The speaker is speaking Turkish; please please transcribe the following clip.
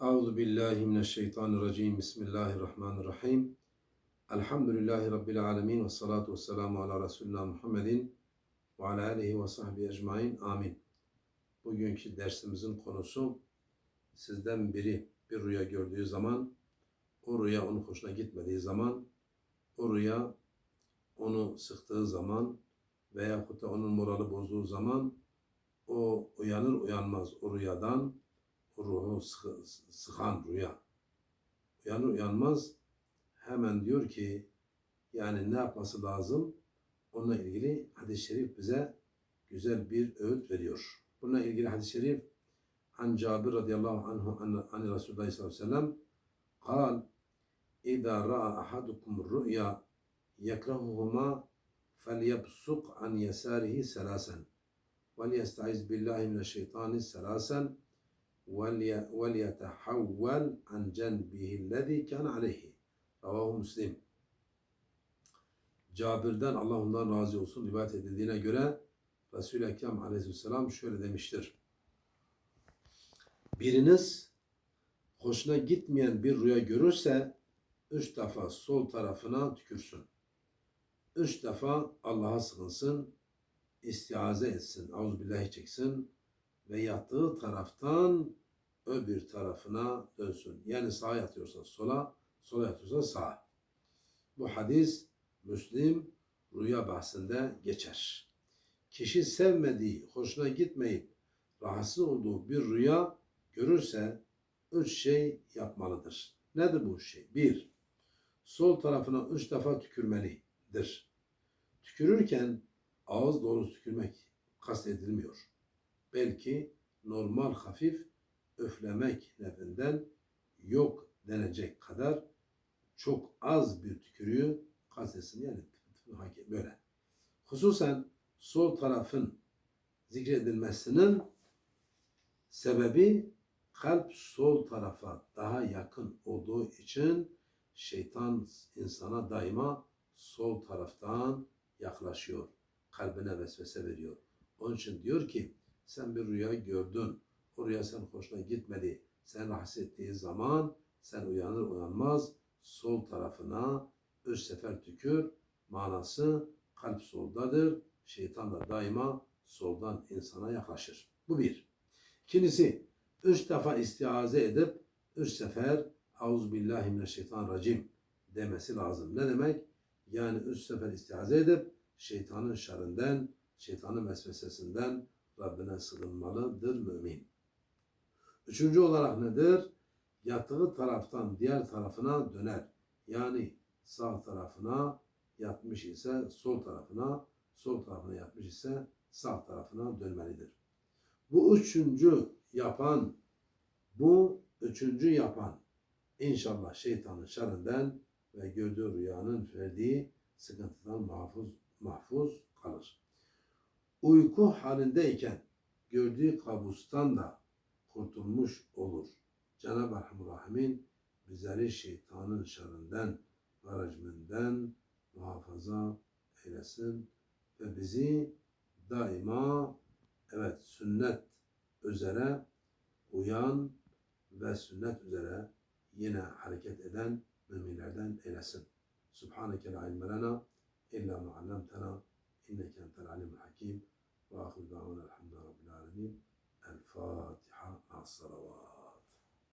Euzu billahi mineşşeytanirracim. Bismillahirrahmanirrahim. Elhamdülillahi rabbil alamin ve salatu vesselamu ala resulina Muhammedin ve ala alihi ve sahbihi ecmaîn. Amin. Bugünkü dersimizin konusu sizden biri bir rüya gördüğü zaman o rüya onun hoşuna gitmediği zaman o rüya onu sıktığı zaman veya da onun morali bozduğu zaman o uyanır uyanmaz o rüyadan ruhu sıkı, sıkan rüya. Uyanır uyanmaz hemen diyor ki yani ne yapması lazım? Onunla ilgili hadis-i şerif bize güzel bir öğüt veriyor. Bununla ilgili hadis-i şerif An Cabir radıyallahu anhu an, an Resulullah sallallahu aleyhi ve sellem قال إذا رأى أحدكم الرؤيا يكرههما فليبصق عن يساره ثلاثا وليستعذ بالله من الشيطان ثلاثا ولي- وليتحول عن جنبه الذي كان عليه Ravahu Müslim. Cabir'den Allah ondan razı olsun rivayet edildiğine göre Resul-i Ekrem aleyhisselam şöyle demiştir. Biriniz hoşuna gitmeyen bir rüya görürse üç defa sol tarafına tükürsün. Üç defa Allah'a sığınsın, istiaze etsin, auzubillahi çeksin ve yattığı taraftan öbür tarafına dönsün. Yani sağa yatıyorsa sola, sola yatıyorsa sağa. Bu hadis Müslim rüya bahsinde geçer. Kişi sevmediği, hoşuna gitmeyip rahatsız olduğu bir rüya görürse üç şey yapmalıdır. Nedir bu şey? Bir, sol tarafına üç defa tükürmelidir. Tükürürken ağız dolusu tükürmek kastedilmiyor. Belki normal hafif öflemek nevinden yok denecek kadar çok az bir tükürüğü kastetsin yani böyle. Hususen sol tarafın zikredilmesinin sebebi kalp sol tarafa daha yakın olduğu için şeytan insana daima sol taraftan yaklaşıyor. Kalbine vesvese veriyor. Onun için diyor ki sen bir rüya gördün. O rüya senin hoşuna gitmedi. Sen rahatsız ettiği zaman sen uyanır uyanmaz sol tarafına üç sefer tükür. Manası kalp soldadır. Şeytan da daima soldan insana yaklaşır. Bu bir. İkincisi üç defa istiaze edip üç sefer Euzubillahimineşşeytanirracim demesi lazım. Ne demek? Yani üç sefer istiaze edip şeytanın şerrinden, şeytanın vesvesesinden Rabbine sığınmalıdır mümin. Üçüncü olarak nedir? Yattığı taraftan diğer tarafına döner. Yani sağ tarafına yatmış ise sol tarafına, sol tarafına yatmış ise sağ tarafına dönmelidir. Bu üçüncü yapan, bu üçüncü yapan inşallah şeytanın şerrinden ve gördüğü rüyanın verdiği sıkıntıdan mahfuz, mahfuz kalır. Uyku halindeyken gördüğü kabustan da kurtulmuş olur. Cenab-ı Rahim'in bizleri şeytanın şerrinden ve muhafaza eylesin ve bizi daima evet sünnet üzere uyan ve sünnet üzere yine hareket eden müminlerden eylesin. Subhaneke la ilme lena illa ma allamtena inneke entel alimul hakim ve ahiru davana elhamdülillahi rabbil alemin. El Fatiha. アンサラワー。